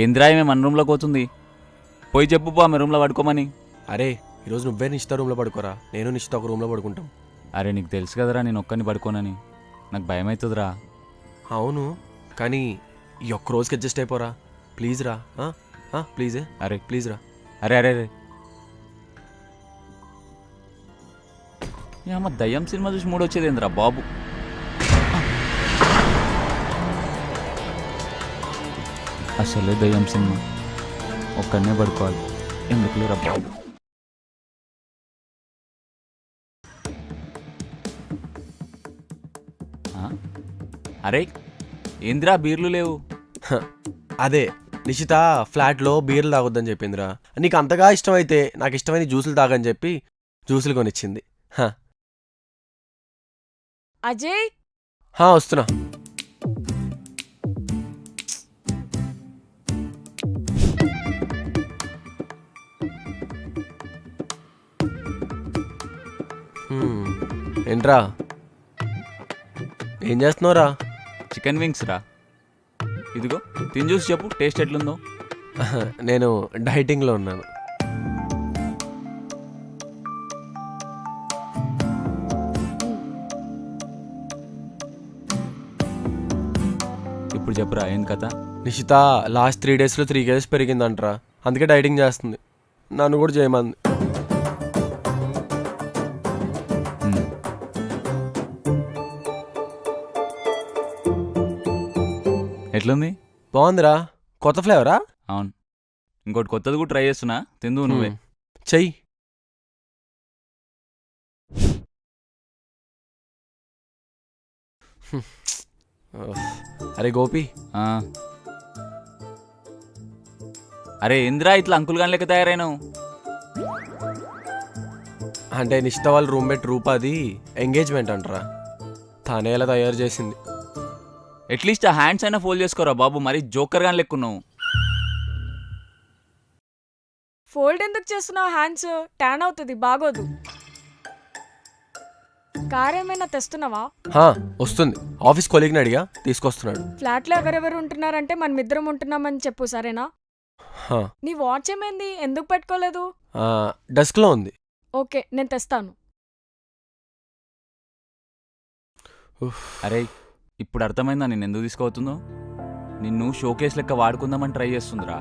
ఏంద్రా ఈమె మన రూమ్లోకి పోతుంది? పోయి చెప్పు పో ఆమె రూమ్లో పడుకోమని. అరే ఈరోజు నువ్వే నిశ్చిత రూమ్లో పడుకోరా? నేను నిశ్చిత ఒక రూమ్లో పడుకుంటాం. అరే నీకు తెలుసు కదరా నేను ఒక్కని పడుకోనని. నాకు భయం అవుతుందిరా. అవును కానీ ఈ ఒక్క రోజుకి అడ్జస్ట్ అయిపోరా. ప్లీజ్ రా ప్లీజే అరే. ప్లీజ్ రా. అరే అరే అరే. అమ్మ దయ్యం సినిమా చూసి మూడు వచ్చేది ఏంద్రా బాబు? అసలే దయ్యం సినిమా. ఒక్కడనే పడుకోవాలి. ఎందుకు లేరా బాబు? ఆ? అరే ఏంద్రా బీర్లు లేవు? హ, అదే నిశ్చిత ఫ్లాట్లో బీర్లు తాగొద్దని చెప్పిందిరా. నీకు అంతగా ఇష్టమైతే నాకు ఇష్టమైన జ్యూసులు తాగని చెప్పి జ్యూసులు కొనిచ్చింది. హ, అజయ్! హా, వస్తున్నా. ఏంట్రా? ఏం చేస్తున్నావురా? చికెన్ వింగ్స్ రా. ఇదిగో తిని చూసి చెప్పు టేస్ట్ ఎట్లుందో. నేను డైటింగ్లో ఉన్నాను. ఇప్పుడు చెప్పురా ఏం కథ? నిషిత లాస్ట్ త్రీ డేస్లో త్రీ కేజెస్ పెరిగిందంటరా. అందుకే డైటింగ్ చేస్తుంది. నన్ను కూడా చేయమంది. ఎట్లుంది? బాగుందిరా. కొత్త ఫ్లేవరా? అవును. ఇంకోటి కొత్తది కూడా ట్రై చేస్తున్నా. తిందు నువ్వే. చెయ్యి. అరే గోపి. ఆ. అరే ఇంద్రా ఇట్లా అంకుల్ గాని లెక్క తయారైనావు. అంటే నిషిత వాళ్ళ రూమ్మేట్ రూపాది ఎంగేజ్మెంట్ అంటరా. తానే తయారు చేసింది. అట్లీస్ట్ ఆ హ్యాండ్స్ అయినా ఫోల్డ్ చేసుకోరా బాబు మరి జోకర్ గాని లెక్కున్నావు. ఫోల్డ్ ఎందుకు చేస్తున్నావు హ్యాండ్స్? ట్యాన్ అవుతుంది బాగోదు. కార్ ఏమైనా తెస్తున్నావా? హా, వస్తుంది. ఆఫీస్ కొలీగ్ని అడిగా తీసుకొస్తున్నాడు. ఫ్లాట్లో ఎవరెవరు ఉంటున్నారంటే మనమిద్దరం ఉంటున్నామని చెప్పు సరేనా? హా, నీ వాచ్ ఏమైంది? ఎందుకు పెట్టుకోలేదు? ఆ, డెస్క్లో ఉంది. ఓకే నేను తెస్తాను. ఉఫ్. అరే ఇప్పుడు అర్థమైందా నేను ఎందుకు తీసుకోవతుందో నిన్ను షోకేస్ లెక్క వాడుకుందామని ట్రై చేస్తుందిరా.